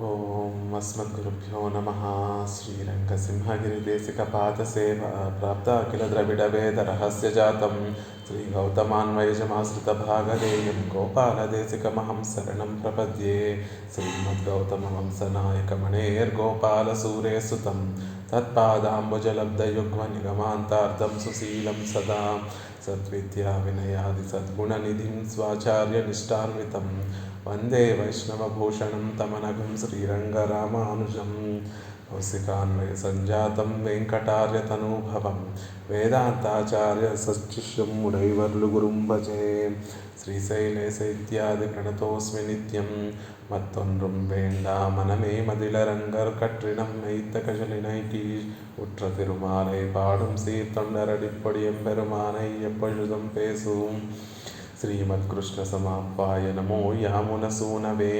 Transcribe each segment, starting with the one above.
ॐ अस्मद्गुरुभ्यो नमः। श्रीरङ्गसिंहगिरिदेशिकपादसेवा प्राप्ता किल द्रविडवेदरहस्यजातं श्रीगौतमान्वयजमाश्रितभागधेयं गोपालदेशिकमहं शरणं प्रपद्ये। श्रीमद्गौतमहंसनायकमणेर्गोपालसूरे सुतं तत्पादाम्बुजलब्धयुग्मनिगमान्तार्धं सुशीलं सदा। सद्विद्याविनयादिसद्गुणनिधिं स्वाचार्यनिष्ठान्वितं। वन्दे वैष्णवभूषणं तमनघं श्रीरङ्गरामानुजं कौसिकान्वयसञ्जातं वेङ्कटार्यतनूभवं वेदान्ताचार्यसच्चिष्यं मुडैवर्लुगुरुं भजे ശ്രീശൈലേശൈത്യാദിഗണതോസ്മി നിത്യം മത്തൊൻറും വേണ്ട മനമേ മതിലരങ്കർ കട്ടിണം മെയ്ത്തകശലിനൈറ്റി ഉറ്റ തിരുമാലൈ പാടും സീത്തൊണ്ടരടിപ്പൊടിയും പെരുമാനയ്യപ്പഴുതും പേസും శ్రీమత్కృష్ణ సమాపాయ నమో యామున సూనవే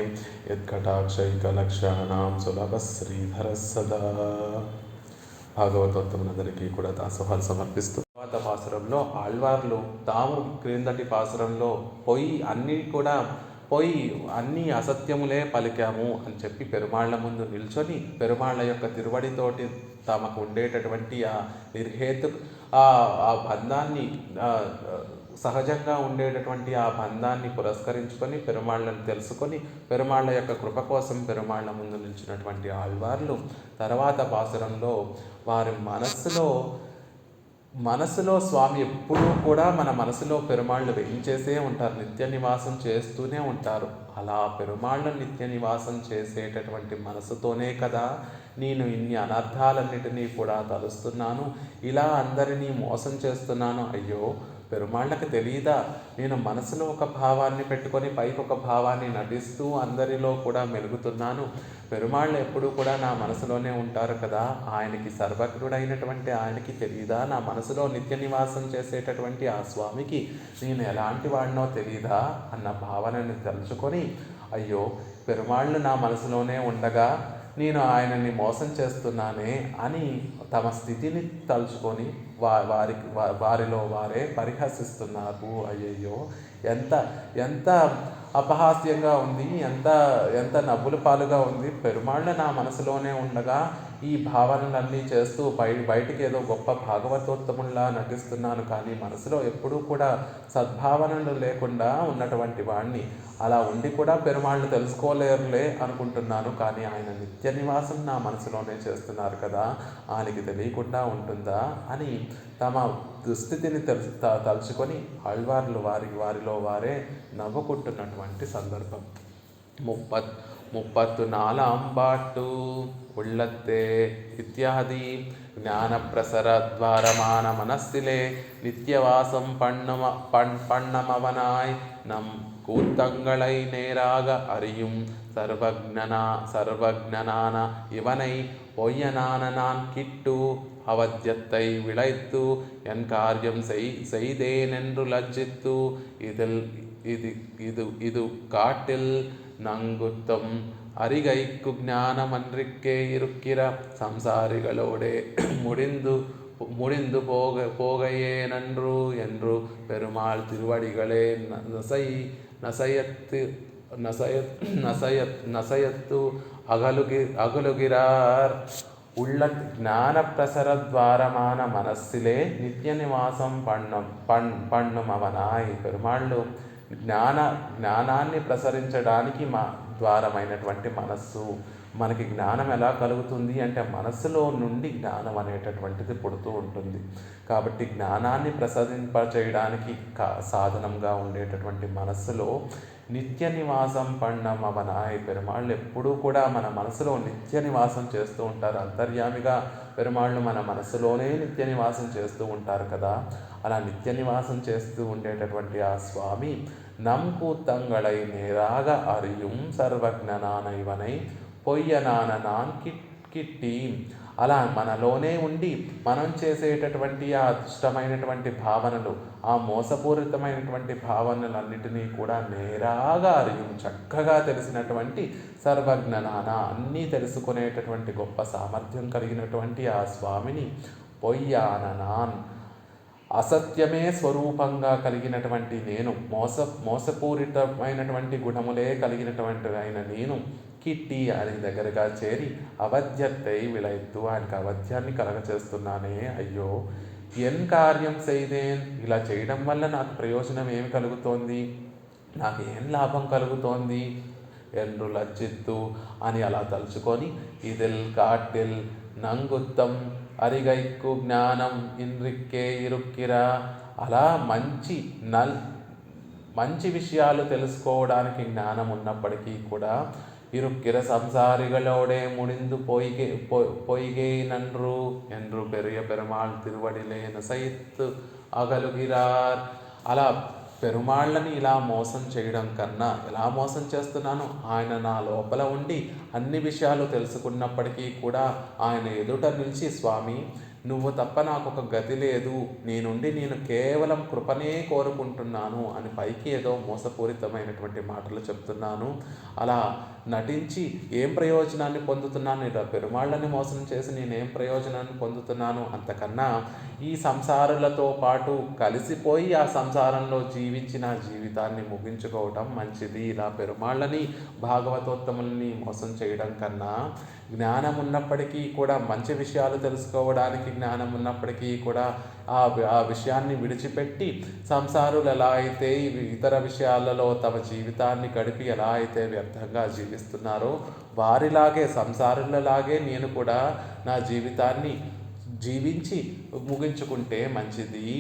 యత్కటాక్షైకలక్షణాం సులభ శ్రీధర సదా భాగవతోత్తమునందరికీ కూడా దాసోహాలు సమర్పిస్తూ తర్వాత పాసురంలో ఆళ్వార్లు తాము క్రిందటి పాసురంలో పోయి అన్నీ కూడా పోయి అన్ని అసత్యములే పలికాము అని చెప్పి పెరుమాళ్ళ ముందు నిల్చొని పెరుమాళ్ళ యొక్క తిరువడితోటి తమకు ఉండేటటువంటి ఆ నిర్హేతు ఆ బంధాన్ని సహజంగా ఉండేటటువంటి ఆ బంధాన్ని పురస్కరించుకొని పెరుమాళ్ళను తెలుసుకొని పెరుమాళ్ళ యొక్క కృప కోసం పెరుమాళ్ళ ముందు నిలిచినటువంటి ఆళ్వార్లు తర్వాత పాసురంలో వారి మనస్సులో మనసులో స్వామి ఎప్పుడూ కూడా మన మనసులో పెరుమాళ్ళు వేయించేసే ఉంటారు నిత్య నివాసం చేస్తూనే ఉంటారు. అలా పెరుమాళ్ళు నిత్య నివాసం చేసేటటువంటి మనసుతోనే కదా నేను ఇన్ని అనర్థాలన్నిటినీ కూడా తలుస్తున్నాను ఇలా అందరినీ మోసం చేస్తున్నాను. అయ్యో పెరుమాళ్ళకి తెలియదా నేను మనసులో ఒక భావాన్ని పెట్టుకొని పైకి ఒక భావాన్ని నటిస్తూ అందరిలో కూడా మెలుగుతున్నాను. పెరుమాళ్ళు ఎప్పుడూ కూడా నా మనసులోనే ఉంటారు కదా. ఆయనకి సర్వజ్ఞుడైనటువంటి ఆయనకి తెలియదా నా మనసులో నిత్య నివాసం చేసేటటువంటి ఆ స్వామికి నేను ఎలాంటి వాడినో తెలియదా అన్న భావనని తలుచుకొని అయ్యో పెరుమాళ్ళు నా మనసులోనే ఉండగా నేను ఆయనని మోసం చేస్తున్నానే అని తమ స్థితిని తలుచుకొని వా వారికి వారిలో వారే పరిహసిస్తున్నారు. అయ్యయ్యో! ఎంత ఎంత అపహాస్యంగా ఉంది ఎంత ఎంత నవ్వుల పాలుగా ఉంది. పెరుమాళ్ళ నా మనసులోనే ఉండగా ఈ భావనలన్నీ చేస్తూ బయ బయటికి ఏదో గొప్ప భాగవతోత్తముల్లా నటిస్తున్నాను కానీ మనసులో ఎప్పుడూ కూడా సద్భావనలు లేకుండా ఉన్నటువంటి వాడిని అలా ఉండి కూడా పెరుమాళ్ళు తెలుసుకోలేరులే అనుకుంటున్నాను కానీ ఆయన నిత్య నివాసం నా మనసులోనే చేస్తున్నారు కదా ఆయనకి తెలియకుండా ఉంటుందా అని తమ దుస్థితిని తెలుసు తలుచుకొని ఆళ్వార్లు వారి వారిలో వారే నవ్వుకుంటున్నటువంటి సందర్భం. ముప్పత్ ముప్పత్తు నాలాంబాట్టు ಉಳ್ಳತ್ತೆ ಇತ್ಯಾದಿ ಜ್ಞಾನಪ್ರಸರದ್ವಾರಮಾನ ಮನಸ್ಸಿಲೆ நித்தியவாசம் பண்ணம பண் பண்ணமவனாய் நம் கூத்தங்களை நேராக அறியும் சர்வக்னனா சர்வக்னனான இவனை பொய்யனான நான் கிட்டு அவத்தியத்தை விளைத்து என் காரியம் செய் செய்தேனென்று லஜ்ஜித்து இதில் இது இது இது காட்டில் நங்குத்தம் அரிகைக்கு ஞானமன்றிக்கே இருக்கிற சம்சாரிகளோடே முடிந்து முடிந்து போக போகையே நன்று என்று பெருமாள் திருவடிகளே ந- நசை நசையத்து நசையத் நசையத் நசையத்து அகலுகி அகலுகிறார் உள்ள జ్ఞాన ప్రసర ద్వారమాన మనస్సిలే నిత్య నివాసం పన్నం పన్ పన్నుమవనాయ్ పెరుమాళ్ళు జ్ఞాన జ్ఞానాన్ని ప్రసరించడానికి మా ద్వారమైనటువంటి మనస్సు. మనకి జ్ఞానం ఎలా కలుగుతుంది అంటే మనస్సులో నుండి జ్ఞానం అనేటటువంటిది పుడుతూ ఉంటుంది. కాబట్టి జ్ఞానాన్ని ప్రసరింపచేయడానికి కా సాధనంగా ఉండేటటువంటి మనస్సులో నిత్య నివాసం పన్నమవనాయ్ పెరుమాళ్ళు ఎప్పుడూ కూడా మన మనసులో నిత్య నివాసం చేస్తూ ఉంటారు. అంతర్యామిగా పెరుమాళ్ళు మన మనసులోనే నిత్య నివాసం చేస్తూ ఉంటారు కదా. అలా నిత్య నివాసం చేస్తూ ఉండేటటువంటి ఆ స్వామి நம்கூத்தங்களை நேராக அறியும் సర్వజ్ఞనాన ఇవనై పొయ్యనాన నాన్ కిట్ కిట్టి అలా మనలోనే ఉండి మనం చేసేటటువంటి ఆ దుష్టమైనటువంటి భావనలు ఆ మోసపూరితమైనటువంటి భావనలన్నిటినీ కూడా నేరాగా அறியும் చక్కగా తెలిసినటువంటి సర్వజ్ఞనాన అన్నీ తెలుసుకునేటటువంటి గొప్ప సామర్థ్యం కలిగినటువంటి ఆ స్వామిని పొయ్యాననాన్ అసత్యమే స్వరూపంగా కలిగినటువంటి నేను మోస మోసపూరితమైనటువంటి గుణములే కలిగినటువంటి ఆయన నేను కిట్టి ఆయన దగ్గరగా చేరి అవధ్యత్తై విలయత్తు ఆయనకు అవధ్యాన్ని కలగచేస్తున్నానే. అయ్యో ఎన్ కార్యం చేయదేన్ ఇలా చేయడం వల్ల నాకు ప్రయోజనం ఏమి కలుగుతోంది? నాకు ఏం లాభం కలుగుతోంది? ఎండ్రు లజ్జిత్తు అని అలా తలుచుకొని ఇదిల్ కాటిల్ నంగుత్తం అరిగైక్కు జ్ఞానం ఇంద్రిక్కే ఇరుక్కిరా. అలా మంచి నల్ మంచి విషయాలు తెలుసుకోవడానికి జ్ఞానం ఉన్నప్పటికీ కూడా ఇరుక్కిర సంసారిகளோடே முடிந்து போய்கே போய்கே நன்று என்று பெரிய பெருமாள் திருவடிலே నసైత్ అగలుగిరార్. అలా పెరుమాళ్ళని ఇలా మోసం చేయడం కన్నా ఎలా మోసం చేస్తున్నాను? ఆయన నా లోపల ఉండి అన్ని విషయాలు తెలుసుకున్నప్పటికీ కూడా ఆయన ఎదుట నిలిచి స్వామి నువ్వు తప్ప నాకు ఒక గతి లేదు. నీ నుండి నేను కేవలం కృపనే కోరుకుంటున్నాను అని పైకి ఏదో మోసపూరితమైనటువంటి మాటలు చెప్తున్నాను. అలా నటించి ఏం ప్రయోజనాన్ని పొందుతున్నాను? ఇలా పెరుమాళ్ళని మోసం చేసి నేనేం ప్రయోజనాన్ని పొందుతున్నాను? అంతకన్నా ఈ సంసారులతో పాటు కలిసిపోయి ఆ సంసారంలో జీవించిన జీవితాన్ని ముగించుకోవటం మంచిది. ఇలా పెరుమాళ్ళని భాగవతోత్తముల్ని మోసం చేయడం కన్నా జ్ఞానం ఉన్నప్పటికీ కూడా మంచి విషయాలు తెలుసుకోవడానికి జ్ఞానం ఉన్నప్పటికీ కూడా ఆ ఆ విషయాన్ని విడిచిపెట్టి సంసారులు ఎలా అయితే ఇతర విషయాలలో తమ జీవితాన్ని గడిపి ఎలా అయితే వ్యర్థంగా జీవిస్తున్నారో వారిలాగే సంసారులలాగే నేను కూడా నా జీవితాన్ని జీవించి ముగించుకుంటే మంచిది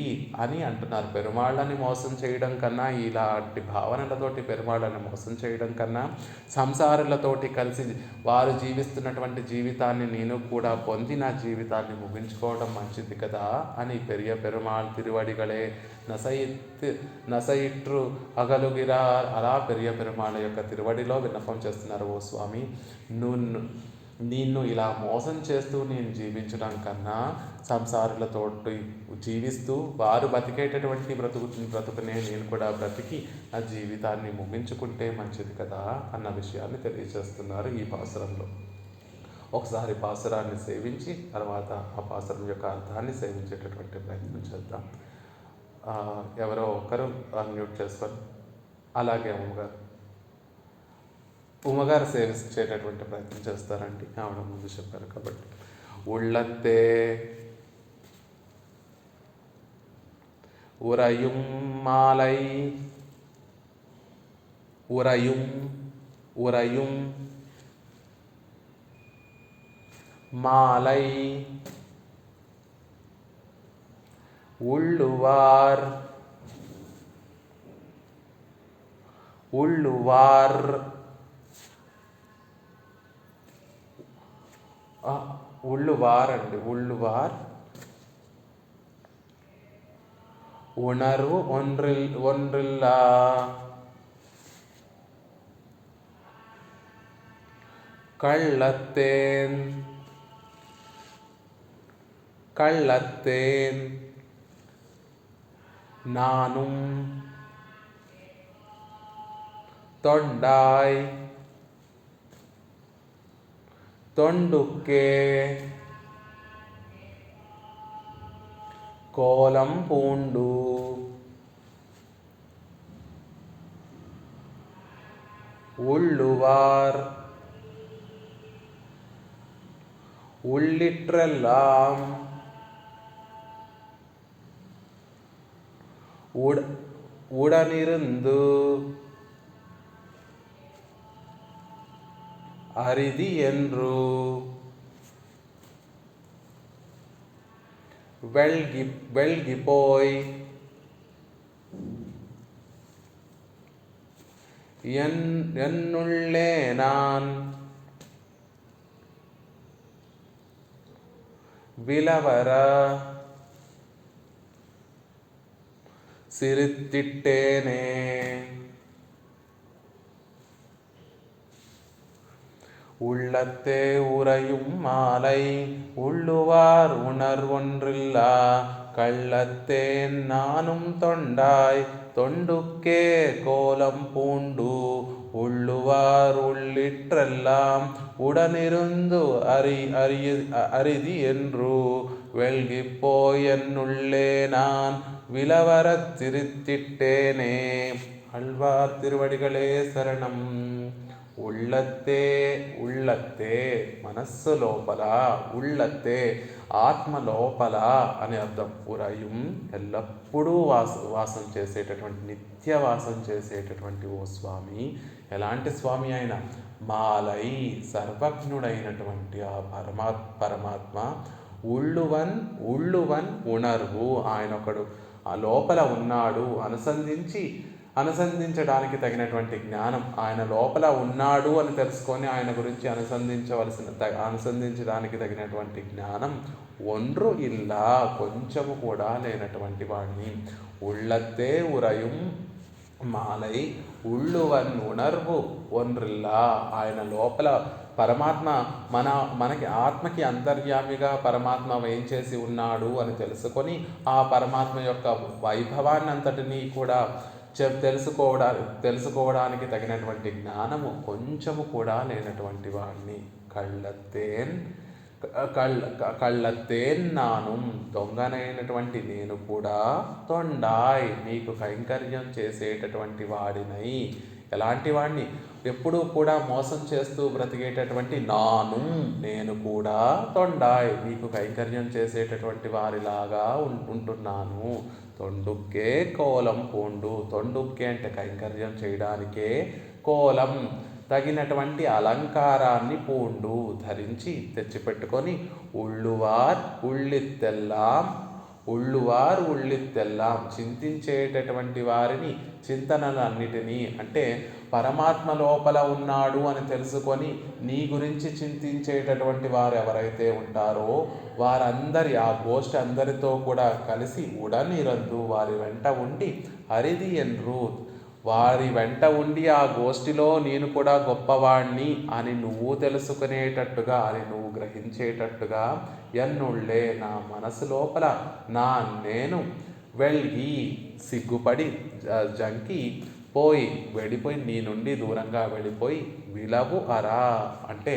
అని అంటున్నారు. పెరుమాళ్ళని మోసం చేయడం కన్నా ఇలాంటి భావనలతోటి పెరుమాళ్ళని మోసం చేయడం కన్నా సంసారులతోటి కలిసి వారు జీవిస్తున్నటువంటి జీవితాన్ని నేను కూడా పొంది నా జీవితాన్ని ముగించుకోవడం మంచిది కదా అని పెరియ పెరుమాళ్ తిరువడిగలే నసయిత్ నసయిట్రు అగలుగిరా అలా పెరియ పెరుమాళ యొక్క తిరువడిలో విన్నపం చేస్తున్నారు. ఓ స్వామి నువ్వు నిన్ను ఇలా మోసం చేస్తూ నేను జీవించడం కన్నా సంసారులతో జీవిస్తూ వారు బతికేటటువంటి బ్రతుకు బ్రతుకునే నేను కూడా బ్రతికి నా జీవితాన్ని ముగించుకుంటే మంచిది కదా అన్న విషయాన్ని తెలియజేస్తున్నారు ఈ పాసురంలో. ఒకసారి పాసురాన్ని సేవించి తర్వాత ఆ పాసురం యొక్క అర్థాన్ని సేవించేటటువంటి ప్రయత్నం చేద్దాం. ఎవరో ఒకరు అన్మ్యూట్ చేసుకొని అలాగే అమ్మగారు. ఉమ్మగారు సేవించేటటువంటి ప్రయత్నం చేస్తారండి ఆవిడ ముందు చెప్పారు కాబట్టి ഉള്ളത്തെ ఉరయుం മാലൈ ഉറയും ഉറയും മാലൈ ഉള്ളുവാർ ഉള്ളുവാർ உள்ளுவார் అండి உள்ளுவார் உணர்வு ஒன்றில் ஒன்றில்லா கள்ளத்தேன் கள்ளத்தேன் நானும் தொண்டாய் தொண்டுக்கே கோலம் பூண்டு உள்ளுவார் உள்ளிற்றெல்லாம் உடனிருந்து ಅರಿದಿ ಎಂದ್ರು ಬೆಳ್ಗಿ ಬೆಳ್ಗಿಪೋಯ್ ಎನ್ ಎನ್ನುಳ್ಳೇ ನಾನ್ விலவர சிரித்திட்டேனே உள்ளத்தே உறையும் மாலை உள்ளுவார் உணர்வொன்றில்லா. கள்ளத்தேன் நானும் தொண்டாய் தொண்டுக்கே கோலம் பூண்டு. உள்ளுவார் உள்ளிற்றெல்லாம் உடனிருந்து அறி அறிய அரிதி என்று. வெல்கி வெள்கிப்போயன்னுள்ளே நான் விலவரத் திருத்திட்டேனே. அழ்வார் திருவடிகளே சரணம். ఉళ్ళత్తే ఉళ్ళత్తే మనస్సు లోపల ఉళ్ళత్తే ఆత్మ లోపల అనే అర్థం ఉరయం ఎల్లప్పుడూ వాస వాసం చేసేటటువంటి నిత్య వాసం చేసేటటువంటి ఓ స్వామి ఎలాంటి స్వామి అయిన మాలై సర్వజ్ఞుడైనటువంటి ఆ పరమా పరమాత్మ ఉళ్ళువన్ ఉళ్ళువన్ ఉణర్వు ఆయన ఒకడు ఆ లోపల ఉన్నాడు అనుసంధించి అనుసంధించడానికి తగినటువంటి జ్ఞానం ఆయన లోపల ఉన్నాడు అని తెలుసుకొని ఆయన గురించి అనుసంధించవలసిన త అనుసంధించడానికి తగినటువంటి జ్ఞానం ఒండ్రు ఇల్లా కొంచెము కూడా లేనటువంటి వాడిని ఉళ్ళత్తే ఉరయం మాలై ఉళ్ళువన్ ఉణర్వు ఒన్రిల్లా ఆయన లోపల పరమాత్మ మన మనకి ఆత్మకి అంతర్యామిగా పరమాత్మ ఏం చేసి ఉన్నాడు అని తెలుసుకొని ఆ పరమాత్మ యొక్క వైభవాన్ని అంతటినీ కూడా తెలుసుకోవడా తెలుసుకోవడానికి తెలుసుకోవడానికి తగినటువంటి జ్ఞానము కొంచెము కూడా లేనటువంటి వాడిని కళ్ళతేన్ కళ్ళ కళ్ళతేన్ నాను. దొంగనైనటువంటి నేను కూడా తొండాయ్. నీకు కైంకర్యం చేసేటటువంటి వాడినై. ఎలాంటి వాడిని ఎప్పుడూ కూడా మోసం చేస్తూ బ్రతికేటటువంటి నాను. నేను కూడా తొండాయ్. నీకు కైంకర్యం చేసేటటువంటి వారిలాగా ఉంటున్నాను. తొండుక్కే కోలం పూండు. తొండుక్కే అంటే కైంకర్యం చేయడానికే కోలం. తగినటువంటి అలంకారాన్ని పూండు. ధరించి తెచ్చిపెట్టుకొని ఉళ్ళువార్ ఉళ్ళిత్తెల్లాం. ఉళ్ళువారు ఉళ్ళిత్తెల్లాం. చింతించేటటువంటి వారిని చింతనలన్నిటినీ అంటే పరమాత్మ లోపల ఉన్నాడు అని తెలుసుకొని నీ గురించి చింతించేటటువంటి వారు ఎవరైతే ఉంటారో వారందరి ఆ గోష్ఠి అందరితో కూడా కలిసి ఉడనిరందు వారి వెంట ఉండి హరిది ఎన్రు వారి వెంట ఉండి ఆ గోష్ఠిలో నేను కూడా గొప్పవాణ్ణి అని నువ్వు తెలుసుకునేటట్టుగా అని నువ్వు గ్రహించేటట్టుగా ఎన్నుళ్ళే నా మనసు లోపల నా నేను వెళ్ళి సిగ్గుపడి జంకి పోయి వెళ్ళిపోయి నీ నుండి దూరంగా వెళ్ళిపోయి విలవు అరా అంటే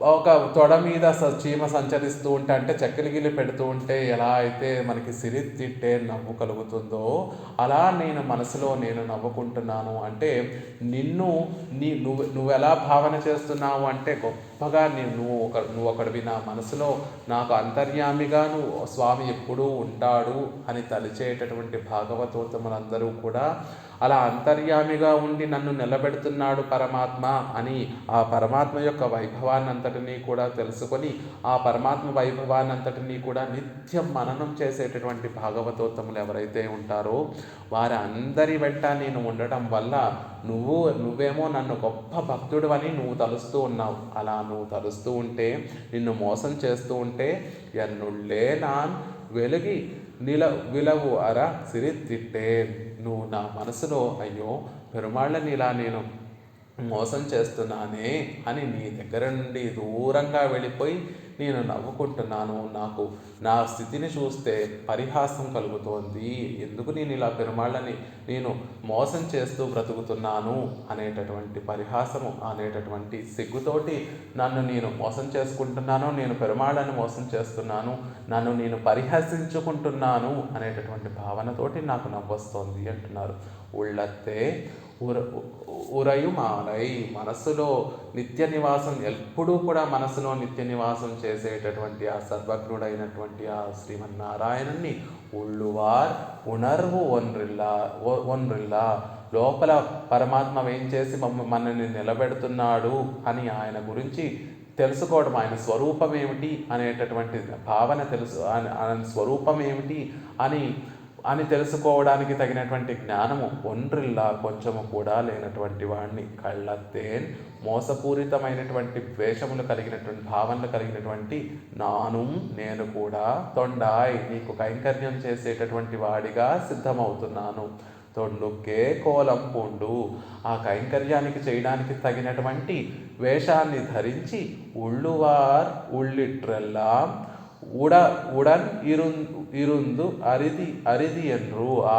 ఒక తొడ మీద చీమ సంచరిస్తూ ఉంటే అంటే చెక్కలిగిలి పెడుతూ ఉంటే ఎలా అయితే మనకి సిరి తిట్టే నవ్వు కలుగుతుందో అలా నేను మనసులో నేను నవ్వుకుంటున్నాను. అంటే నిన్ను నీ నువ్వు నువ్వు ఎలా భావన చేస్తున్నావు అంటే గొప్పగా నేను నువ్వు ఒక నువ్వు ఒకడివి నా మనసులో నాకు అంతర్యామిగా నువ్వు స్వామి ఎప్పుడూ ఉంటాడు అని తలిచేటటువంటి భాగవతోత్తములందరూ కూడా అలా అంతర్యామిగా ఉండి నన్ను నిలబెడుతున్నాడు పరమాత్మ అని ఆ పరమాత్మ యొక్క వైభవాన్నంతటినీ కూడా తెలుసుకొని ఆ పరమాత్మ వైభవాన్నంతటినీ కూడా నిత్యం మననం చేసేటటువంటి భాగవతోత్తములు ఎవరైతే ఉంటారో వారి అందరి వెంట నేను ఉండటం వల్ల నువ్వు నువ్వేమో నన్ను గొప్ప భక్తుడు అని నువ్వు తలుస్తూ ఉన్నావు. అలా నువ్వు తలుస్తూ ఉంటే నిన్ను మోసం చేస్తూ ఉంటే ఎన్నుళ్ళే నాన్ వెలిగి నిల విలవు అర సిరిత్తిట్టే నువ్వు నా మనసులో అయ్యో పెరుమాళ్ళని ఇలా నేను మోసం చేస్తున్నానే అని నీ దగ్గర నుండి దూరంగా వెళ్ళిపోయి నేను నవ్వుకుంటున్నాను. నాకు నా స్థితిని చూస్తే పరిహాసం కలుగుతోంది. ఎందుకు నేను ఇలా పెరుమాళ్ళని నేను మోసం చేస్తూ బ్రతుకుతున్నాను అనేటటువంటి పరిహాసము అనేటటువంటి సిగ్గుతోటి నన్ను నేను మోసం చేసుకుంటున్నాను నేను పెరుమాళ్ళని మోసం చేస్తున్నాను నన్ను నేను పరిహసించుకుంటున్నాను అనేటటువంటి భావనతోటి నాకు నవ్వొస్తోంది అంటున్నారు. ఉళ్ళత్తే ఉర ఉరయుమాలై మనస్సులో నిత్య నివాసం ఎప్పుడూ కూడా మనసులో నిత్య నివాసం చేసేటటువంటి ఆ సర్వజ్ఞుడైనటువంటి ఆ శ్రీమన్నారాయణుని ఉళ్ళువార్ ఉణర్వు ఒన్రిల్లా ఒన్రిల్లా. లోపల పరమాత్మ ఏం చేసి మనల్ని నిలబెడుతున్నాడు అని ఆయన గురించి తెలుసుకోవడం ఆయన స్వరూపం ఏమిటి అనేటటువంటి భావన తెలుసు ఆయన స్వరూపం ఏమిటి అని అని తెలుసుకోవడానికి తగినటువంటి జ్ఞానము ఒండ్రిల్లా కొంచెము కూడా లేనటువంటి వాడిని కళ్ళత్తేన్ మోసపూరితమైనటువంటి ద్వేషములు కలిగినటువంటి భావనలు కలిగినటువంటి నాను నేను కూడా తొండాయ్. నీకు కైంకర్యం చేసేటటువంటి వాడిగా సిద్ధమవుతున్నాను. తొండుకే కోలం పూండు. ఆ కైంకర్యానికి చేయడానికి తగినటువంటి వేషాన్ని ధరించి ఉళ్ళువార్ ఉళ్ళిట్రెల్లా ఉడ ఉడన్ ఇరు ఇరుందు అరిది అరిది ఎన్రు ఆ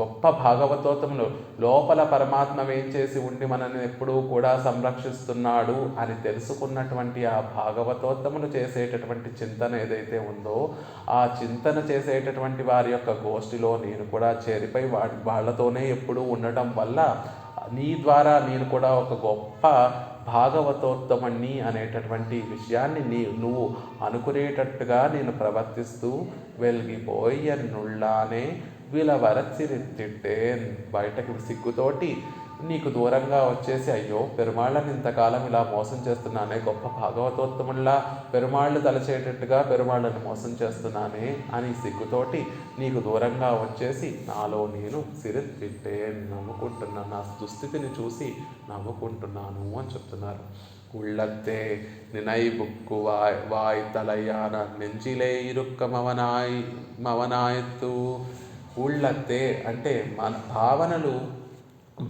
గొప్ప భాగవతోత్తములు లోపల పరమాత్మ ఏం చేసి ఉండి మనల్ని ఎప్పుడూ కూడా సంరక్షిస్తున్నాడు అని తెలుసుకున్నటువంటి ఆ భాగవతోత్తములు చేసేటటువంటి చింతన ఏదైతే ఉందో ఆ చింతన చేసేటటువంటి వారి యొక్క గోష్ఠిలో నేను కూడా చేరిపోయి వా వాళ్ళతోనే ఎప్పుడూ ఉండటం వల్ల నీ ద్వారా నేను కూడా ఒక గొప్ప భాగవతోత్తమణ్ణి అనేటటువంటి విషయాన్ని నీ నువ్వు అనుకునేటట్టుగా నేను ప్రవర్తిస్తూ వెలిగిపోయి నుళ్ళానే విలవరచిరిత్తిట్టేన్ బయటకు సిగ్గుతోటి నీకు దూరంగా వచ్చేసి అయ్యో పెరుమాళ్ళని ఇంతకాలం ఇలా మోసం చేస్తున్నానే గొప్ప భాగవతోత్తముల్లా పెరుమాళ్ళు తలచేటట్టుగా పెరుమాళ్ళని మోసం చేస్తున్నానే అని సిగ్గుతోటి నీకు దూరంగా వచ్చేసి నాలో నేను సిరిత్తిట్టే నవ్వుకుంటున్నాను నా దుస్థితిని చూసి నవ్వుకుంటున్నాను అని చెప్తున్నారు உள்ளத்தே நினைவுக்கு வாய் வாய் தலையான நெஞ்சிலே ఇరుక్క మవనాయ్ మవనాయత్తు ఉళ్ళత్తే అంటే మన భావనలు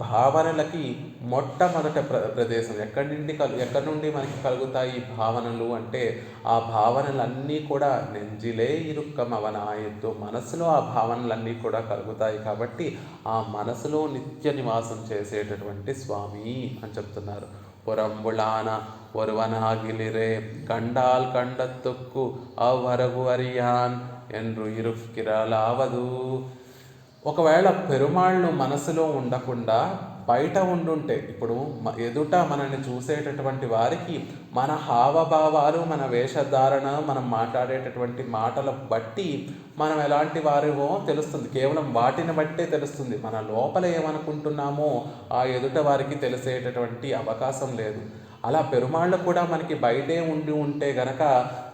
భావనలకి మొట్టమొదట ప్ర ప్రదేశం ఎక్కడి నుండి కలు ఎక్కడి నుండి మనకి కలుగుతాయి ఈ భావనలు అంటే ఆ భావనలన్నీ కూడా నెంజిలే ఇరుక్కమవనాయత్తు మనసులో ఆ భావనలన్నీ కూడా కలుగుతాయి కాబట్టి ఆ మనసులో నిత్య నివాసం చేసేటటువంటి స్వామి అని చెప్తున్నారు புறம்புளான ஒருவனாகிலிரே கண்டால் கண்டத்துக்கு அவ்வரகு அறியான் என்று ఇరుక్కిరలావదు ఒకవేళ పెరుమాళ్ళు మనసులో ఉండకుండా బయట ఉండుంటే ఇప్పుడు మ- ఎదుట మనల్ని చూసేటటువంటి వారికి మన హావభావాలు మన వేషధారణ మనం మాట్లాడేటటువంటి మాటల బట్టి మనం ఎలాంటి వారివో తెలుస్తుంది. కేవలం వాటిని బట్టే తెలుస్తుంది. మన లోపల ఏమనుకుంటున్నామో ఆ ఎదుట వారికి తెలిసేటటువంటి అవకాశం లేదు. అలా పెరుమాళ్ళు కూడా మనకి బయటే ఉండి ఉంటే గనక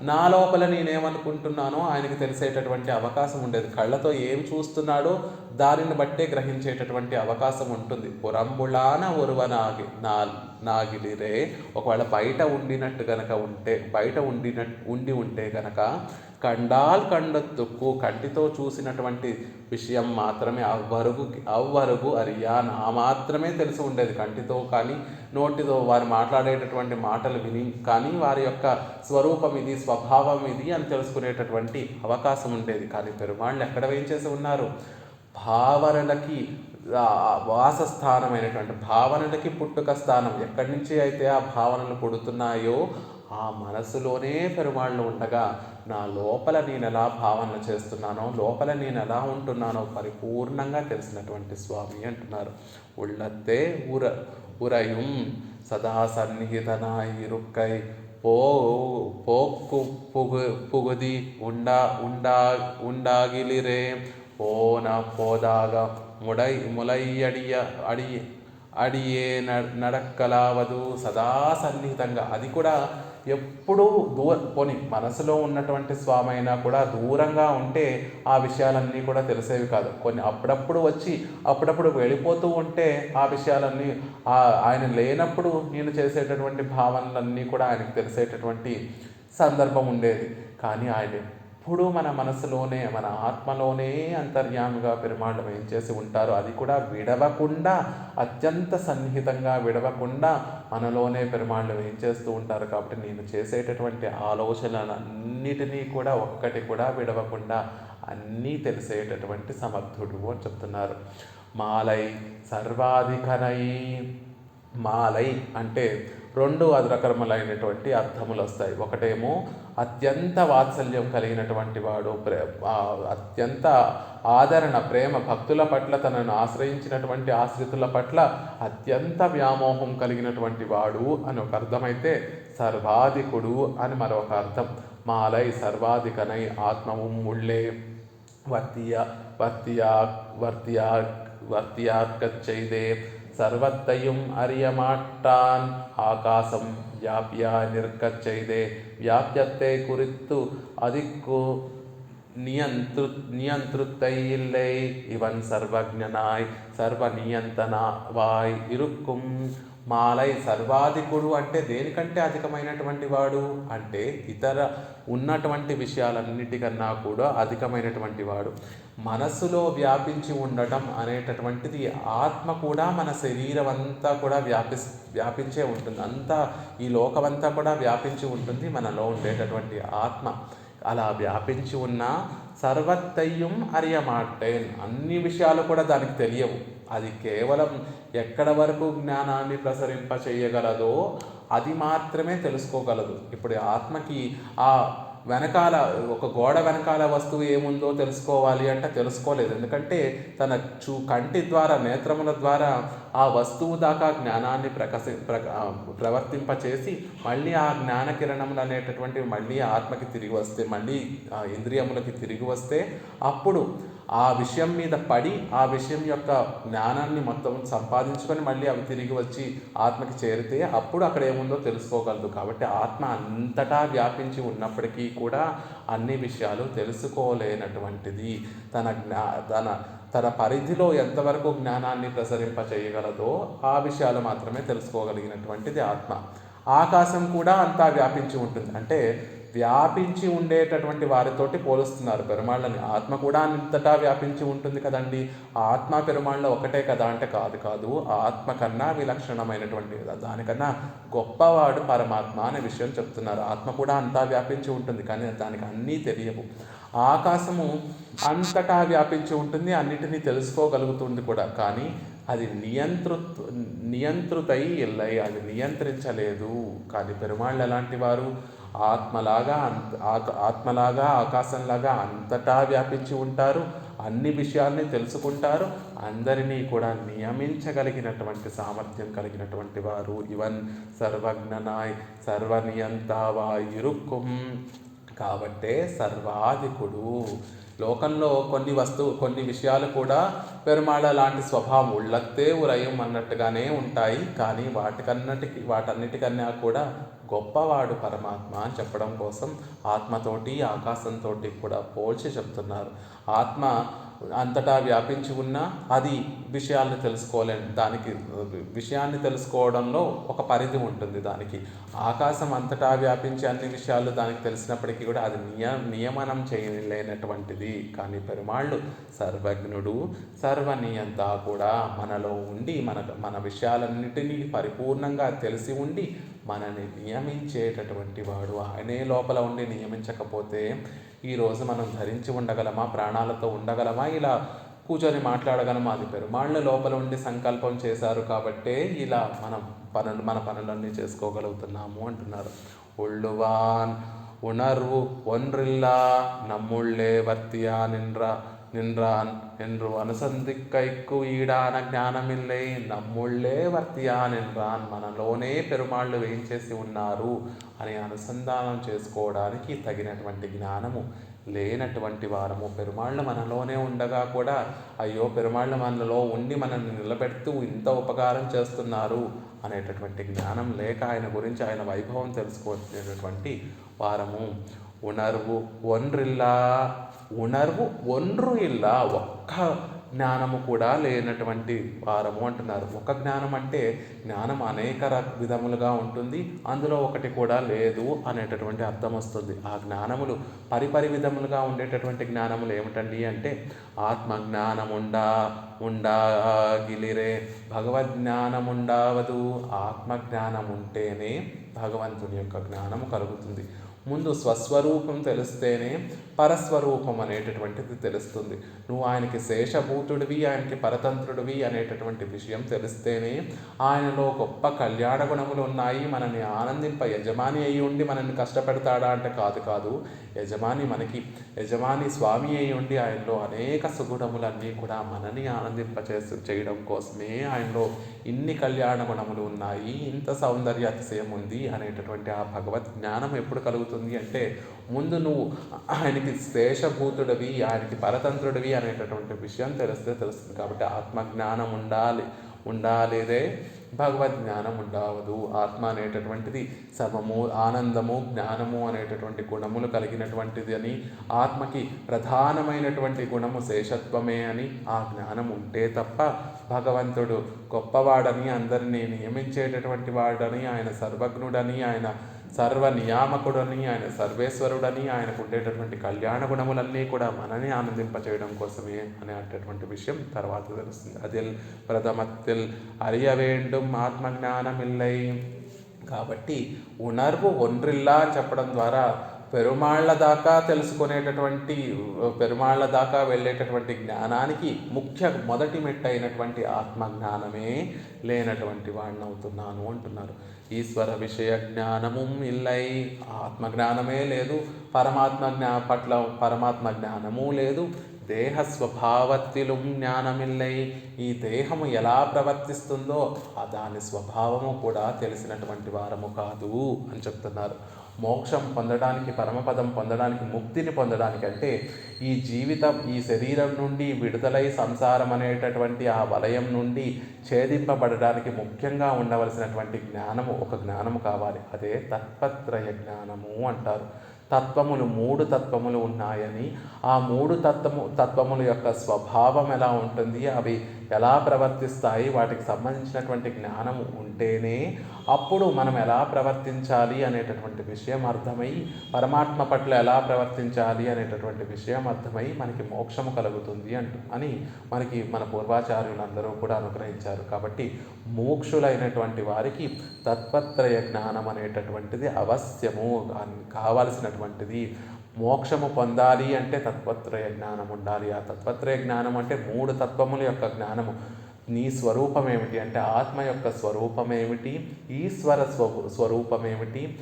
నా లోపల నేనేమనుకుంటున్నానో ఆయనకి తెలిసేటటువంటి అవకాశం ఉండేది. కళ్ళతో ఏం చూస్తున్నాడో దానిని బట్టే గ్రహించేటటువంటి అవకాశం ఉంటుంది. పురంబుళాన ఒరువనాగి నా నాగిలిరే ఒకవేళ బయట ఉండినట్టు గనక ఉంటే బయట ఉండినట్టు ఉండి ఉంటే గనక కండాల్ కండత్తుక్కు కంటితో చూసినటువంటి విషయం మాత్రమే అవ్వరుగు అవ్వరుగు అరియా. నా మాత్రమే తెలిసి ఉండేది కంటితో కానీ నోటితో వారు మాట్లాడేటటువంటి మాటలు విని కానీ వారి యొక్క స్వరూపం ఇది స్వభావం ఇది అని తెలుసుకునేటటువంటి అవకాశం ఉండేది. కానీ పెరుమాళ్ళు ఎక్కడ వేయించేసి ఉన్నారు? భావనలకి ఆ వాసస్థానమైనటువంటి భావనలకి పుట్టుక స్థానం ఎక్కడి నుంచి అయితే ఆ భావనలు పుడుతున్నాయో ఆ మనసులోనే పెరుమాళ్ళు ఉండగా నా లోపల నేను ఎలా భావన చేస్తున్నానో లోపల నేను ఎలా ఉంటున్నానో పరిపూర్ణంగా తెలిసినటువంటి స్వామి అంటున్నారు. ఉళ్ళత్తే ఉర ఉరయుం సదా సన్నిహితనాయి ఇరుక్కై పో పోక్కు పుగు పుగుది ఉండా ఉండా ఉండాగిలిరే. పోన పోదాగా ముడై ములయ్యడియ అడి అడియే న- నడక్కలావదు. సదా సన్నిహితంగా. అది కూడా ఎప్పుడూ దూర పోని మనసులో ఉన్నటువంటి స్వామి అయినా కూడా దూరంగా ఉంటే ఆ విషయాలన్నీ కూడా తెలిసేవి కాదు. కొన్ని అప్పుడప్పుడు వచ్చి అప్పుడప్పుడు వెళ్ళిపోతూ ఉంటే ఆ విషయాలన్నీ ఆయన లేనప్పుడు నేను చేసేటటువంటి భావనలన్నీ కూడా ఆయనకు తెలిసేటటువంటి సందర్భం ఉండేది. కానీ ఆయన ఎప్పుడూ మన మనసులోనే మన ఆత్మలోనే అంతర్యాముగా పెరుమాళ్ళు వేయించేసి ఉంటారు అది కూడా విడవకుండా అత్యంత సన్నిహితంగా విడవకుండా మనలోనే పెరుమాళ్ళు వేయించేస్తూ ఉంటారు కాబట్టి నేను చేసేటటువంటి ఆలోచనలన్నిటినీ కూడా ఒక్కటి కూడా విడవకుండా అన్నీ తెలిసేటటువంటి సమర్థుడు అని చెప్తున్నారు. మాలై సర్వాధికనై మాలై అంటే రెండు అదరకర్మలైనటువంటి అర్థములు వస్తాయి ఒకటేమో అత్యంత వాత్సల్యం కలిగినటువంటి వాడు ప్రే అత్యంత ఆదరణ ప్రేమ భక్తుల పట్ల తనను ఆశ్రయించినటువంటి ఆశ్రితుల పట్ల అత్యంత వ్యామోహం కలిగినటువంటి వాడు అని ఒక అర్థమైతే సర్వాధికుడు అని మరొక అర్థం. మాలై సర్వాధికనై ఆత్మవు ముళ్ళే. వర్తియ వర్తియా వర్తియా వర్తియార్కచ్చైదే. సర్వత్తయం అరియమాట్టాన్ ఆకాశం ವ್ಯಾಪ್ಯಾಯ ನಿರ್ಕಚ್ ಇದೆ ವ್ಯಾಪ್ಯತೆ ಕುರಿತು ಅದಕ್ಕೂ ನಿಯಂತೃ நியந்திருத்தையில்லை இவன் சர்வஜனாய் சர்வ நியந்தனாவாய் இருக்கும். మాలై సర్వాధికుడు అంటే దేనికంటే అధికమైనటువంటి వాడు? అంటే ఇతర ఉన్నటువంటి విషయాలన్నిటికన్నా కూడా అధికమైనటువంటి వాడు. మనస్సులో వ్యాపించి ఉండటం అనేటటువంటిది ఆత్మ కూడా మన శరీరం అంతా కూడా వ్యాపి వ్యాపించే ఉంటుంది. అంతా ఈ లోకమంతా కూడా వ్యాపించి ఉంటుంది మనలో ఉండేటటువంటి ఆత్మ. అలా వ్యాపించి ఉన్న సర్వత్తయ్యం అరియమాటేన్ అన్ని విషయాలు కూడా దానికి తెలియవు. అది కేవలం ఎక్కడ వరకు జ్ఞానాన్ని ప్రసరింప చేయగలదో అది మాత్రమే తెలుసుకోగలదు. ఇప్పుడు ఆత్మకి ఆ వెనకాల ఒక గోడ వెనకాల వస్తువు ఏముందో తెలుసుకోవాలి అంటే తెలుసుకోలేదు. ఎందుకంటే తన చూ కంటి ద్వారా నేత్రముల ద్వారా ఆ వస్తువు దాకా జ్ఞానాన్ని ప్రకసి ప్రవర్తింపచేసి మళ్ళీ ఆ జ్ఞాన కిరణములు అనేటటువంటివి మళ్ళీ ఆత్మకి తిరిగి వస్తే మళ్ళీ ఇంద్రియములకి తిరిగి వస్తే అప్పుడు ఆ విషయం మీద పడి ఆ విషయం యొక్క జ్ఞానాన్ని మొత్తం సంపాదించుకొని మళ్ళీ అవి తిరిగి వచ్చి ఆత్మకి చేరితే అప్పుడు అక్కడ ఏముందో తెలుసుకోగలదు. కాబట్టి ఆత్మ అంతటా వ్యాపించి ఉన్నప్పటికీ కూడా అన్ని విషయాలు తెలుసుకోలేనటువంటిది. తన జ్ఞా తన తన పరిధిలో ఎంతవరకు జ్ఞానాన్ని ప్రసరింప చేయగలదో ఆ విషయాలు మాత్రమే తెలుసుకోగలిగినటువంటిది ఆత్మ. ఆకాశం కూడా అంతా వ్యాపించి ఉంటుంది. అంటే వ్యాపించి ఉండేటటువంటి వారితోటి పోలుస్తున్నారు. పెరుమాళ్ళని ఆత్మ కూడా అంతటా వ్యాపించి ఉంటుంది కదండి. ఆత్మ పెరుమాళ్ళ ఒకటే కదా అంటే కాదు కాదు ఆత్మ కన్నా విలక్షణమైనటువంటి దానికన్నా గొప్పవాడు పరమాత్మ అనే విషయం చెప్తున్నారు. ఆత్మ కూడా అంతా వ్యాపించి ఉంటుంది కానీ దానికి అన్నీ తెలియవు. ఆకాశము అంతటా వ్యాపించి ఉంటుంది అన్నిటినీ తెలుసుకోగలుగుతుంది కూడా. కానీ అది నియంతృ నియంత్రితై ఎల్లై అది నియంత్రించలేదు. కానీ పెరుమాళ్ళు ఎలాంటి వారు? ఆత్మలాగా ఆత్మలాగా ఆకాశంలాగా అంతటా వ్యాపించి ఉంటారు. అన్ని విషయాల్ని తెలుసుకుంటారు. అందరినీ కూడా నియమించగలిగినటువంటి సామర్థ్యం కలిగినటువంటి వారు ఇవన్ సర్వజ్ఞనాయ్ సర్వనియంతావా ఇరుక్కుం. కాబట్టే సర్వాధికుడు. లోకంలో కొన్ని వస్తువు కొన్ని విషయాలు కూడా పెరుమాళ లాంటి స్వభావం ఉళ్ళత్తే ఉరయం అన్నట్టుగానే ఉంటాయి. కానీ వాటికన్నటికి వాటన్నిటికన్నా కూడా గొప్పవాడు పరమాత్మ అని చెప్పడం కోసం ఆత్మతోటి ఆకాశంతో కూడా పోల్చి చెప్తున్నారు. ఆత్మ అంతటా వ్యాపించి ఉన్నా అది విషయాల్ని తెలుసుకోలేని దానికి విషయాన్ని తెలుసుకోవడంలో ఒక పరిధి ఉంటుంది దానికి. ఆకాశం అంతటా వ్యాపించి అన్ని విషయాలు దానికి తెలిసినప్పటికీ కూడా అది నియ నియమనం చేయలేనటువంటిది. కానీ పెరుమాళ్ళు సర్వజ్ఞుడు సర్వనీయంత కూడా మనలో ఉండి మన మన విషయాలన్నిటినీ పరిపూర్ణంగా తెలిసి ఉండి మనని నియమించేటటువంటి వాడు ఆయనే లోపల ఉండి నియమించకపోతే ఈరోజు మనం ధరించి ఉండగలమా ప్రాణాలతో ఉండగలమా ఇలా కూర్చొని మాట్లాడగలమా అది పెరుమాళ్ళ లోపల ఉండి సంకల్పం చేశారు కాబట్టే ఇలా మనం పనులు మన పనులన్నీ చేసుకోగలుగుతున్నాము అంటున్నారు ఉళ్ళువాన్ ఉణర్వు ఒన్రిల్లా நம்முள்ளே வர்த்தியா நின்ற நின்றான் என்று అనుసంధిక్కైక్కు ఈడాన జ్ఞానమిల్లై నమ్ముళ్ళే వర్తియా నిన్రాన్ మనలోనే పెరుమాళ్ళు వేయించేసి ఉన్నారు అని అనుసంధానం చేసుకోవడానికి తగినటువంటి జ్ఞానము లేనటువంటి వారము పెరుమాళ్ళు మనలోనే ఉండగా కూడా అయ్యో పెరుమాళ్ళు మనలో ఉండి మనల్ని నిలబెడుతూ ఇంత ఉపకారం చేస్తున్నారు అనేటటువంటి జ్ఞానం లేక ఆయన గురించి ఆయన వైభవం తెలుసుకోలేనటువంటి వారము ఉణర్వు ఒన్రిల్లా ఉణర్వు ఒండ్రు ఇల్ల ఒక్క జ్ఞానము కూడా లేనటువంటి వారము అంటున్నారు. ఒక జ్ఞానం అంటే జ్ఞానం అనేక విధములుగా ఉంటుంది. అందులో ఒకటి కూడా లేదు అనేటటువంటి అర్థం వస్తుంది. ఆ జ్ఞానములు పరిపరి విధములుగా ఉండేటటువంటి జ్ఞానములు ఏమిటండి అంటే ఆత్మ జ్ఞానం ఉండా ఉండాగిలిరే. భగవద్జ్ఞానం ఉండవదు ఆత్మ జ్ఞానం ఉంటేనే భగవంతుని యొక్క జ్ఞానము కలుగుతుంది. ముందు స్వస్వరూపం తెలిస్తేనే పరస్వరూపం అనేటటువంటిది తెలుస్తుంది. నువ్వు ఆయనకి శేషభూతుడివి ఆయనకి పరతంత్రుడివి అనేటటువంటి విషయం తెలిస్తేనే ఆయనలో గొప్ప కళ్యాణ గుణములు ఉన్నాయి. మనల్ని ఆనందింప యజమాని అయి ఉండి మనల్ని కష్టపెడతాడా అంటే కాదు కాదు. యజమాని మనకి యజమాని స్వామి అయి ఉండి ఆయనలో అనేక సుగుణములన్నీ కూడా మనని ఆనందింపచేసి చేయడం కోసమే ఆయనలో ఇన్ని కళ్యాణ గుణములు ఉన్నాయి. ఇంత సౌందర్య అతిశయం ఉంది అనేటటువంటి ఆ భగవత్ జ్ఞానం ఎప్పుడు కలుగుతుంది? అంటే ముందు నువ్వు ఆయనకి శేషభూతుడివి ఆయనకి పరతంత్రుడివి అనేటటువంటి విషయం తెలిస్తే తెలుస్తుంది. కాబట్టి ఆత్మజ్ఞానం ఉండాలి ఉండాలేదే భగవద్ జ్ఞానం ఉండవదు. ఆత్మ అనేటటువంటిది సమము ఆనందము జ్ఞానము అనేటటువంటి గుణములు కలిగినటువంటిది అని ఆత్మకి ప్రధానమైనటువంటి గుణము శేషత్వమే అని ఆ జ్ఞానం ఉంటే తప్ప భగవంతుడు గొప్పవాడని అందరినీ నియమించేటటువంటి వాడని ఆయన సర్వజ్ఞుడని ఆయన సర్వ నియామకుడని ఆయన సర్వేశ్వరుడని ఆయనకు ఉండేటటువంటి కళ్యాణ గుణములన్నీ కూడా మనని ఆనందింపచేయడం కోసమే అనేటటువంటి విషయం తర్వాత తెలుస్తుంది. అదిల్ ప్రథమత్తిల్ అరియ వేండుం ఆత్మజ్ఞానమిల్లై. కాబట్టి ఉణర్వు ఒండ్రిల్లా అని చెప్పడం ద్వారా పెరుమాళ్ళ దాకా తెలుసుకునేటటువంటి పెరుమాళ్ళ దాకా వెళ్ళేటటువంటి జ్ఞానానికి ముఖ్య మొదటి మెట్టు అయినటువంటి ఆత్మజ్ఞానమే లేనటువంటి వాడిని అవుతున్నాను అంటున్నారు. ఈశ్వర విషయ జ్ఞానము ఇల్లై. ఆత్మజ్ఞానమే లేదు పరమాత్మ జ్ఞా పట్ల పరమాత్మ జ్ఞానము లేదు దేహ స్వభావత్తిలు జ్ఞానమిల్లై. ఈ దేహము ఎలా ప్రవర్తిస్తుందో దాని స్వభావము కూడా తెలిసినటువంటి వారము కాదు అని చెప్తున్నారు. మోక్షం పొందడానికి పరమపదం పొందడానికి ముక్తిని పొందడానికి అంటే ఈ జీవితం ఈ శరీరం నుండి విడుదలై సంసారం అనేటటువంటి ఆ వలయం నుండి ఛేదింపబడడానికి ముఖ్యంగా ఉండవలసినటువంటి జ్ఞానము ఒక జ్ఞానము కావాలి. అదే తత్పత్రయ జ్ఞానము అంటారు. తత్వములు మూడు తత్వములు ఉన్నాయని ఆ మూడు తత్వము తత్వముల యొక్క స్వభావం ఎలా ఉంటుంది? అవి ఎలా ప్రవర్తిస్తాయి వాటికి సంబంధించినటువంటి జ్ఞానం ఉంటేనే అప్పుడు మనం ఎలా ప్రవర్తించాలి అనేటటువంటి విషయం అర్థమై పరమాత్మ పట్ల ఎలా ప్రవర్తించాలి అనేటటువంటి విషయం అర్థమై మనకి మోక్షము కలుగుతుంది అంటు అని మనకి మన పూర్వాచార్యులందరూ కూడా అనుగ్రహించారు. కాబట్టి మోక్షులైనటువంటి వారికి తత్వత్రయ జ్ఞానం అనేటటువంటిది అవశ్యము. కావలసినటువంటిది మోక్షము పొందాలి అంటే తత్వత్రయ జ్ఞానం ఉండాలి. ఆ తత్వత్రయ జ్ఞానం అంటే మూడు తత్వముల యొక్క జ్ఞానము. నీ స్వరూపం ఏమిటి అంటే ఆత్మ యొక్క స్వరూపం ఏమిటి ఈశ్వర స్వ స్వరూపం ఏమిటి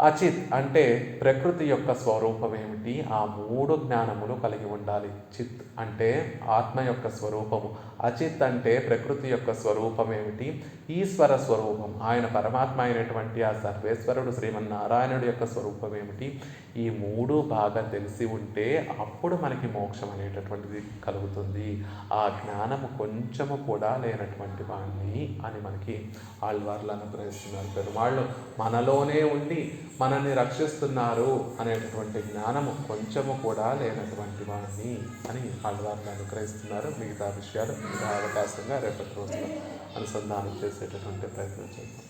అచిత్ అంటే ప్రకృతి యొక్క స్వరూపం ఏమిటి ఆ మూడు జ్ఞానములు కలిగి ఉండాలి. చిత్ అంటే ఆత్మ యొక్క స్వరూపము. అచిత్ అంటే ప్రకృతి యొక్క స్వరూపం ఏమిటి ఈశ్వర స్వరూపం. ఆయన పరమాత్మ అయినటువంటి ఆ సర్వేశ్వరుడు శ్రీమన్నారాయణుడు యొక్క స్వరూపం ఏమిటి ఈ మూడు బాగా తెలిసి ఉంటే అప్పుడు మనకి మోక్షం అనేటటువంటిది కలుగుతుంది. ఆ జ్ఞానము కొంచెము కూడా లేనటువంటి వాణ్ణి అని మనకి ఆళ్వార్లు అనుగ్రహిస్తున్నారు. పెరుమాళ్ళు మనలోనే ఉండి మనల్ని రక్షిస్తున్నారు అనేటటువంటి జ్ఞానము కొంచెము కూడా లేనటువంటి వాడిని అని ఆళ్వార్లు అనుగ్రహిస్తున్నారు. మిగతా విషయాలు మిగతా అవకాశంగా రేపటి రోజున అనుసంధానం చేసేటటువంటి ప్రయత్నం చేద్దాం.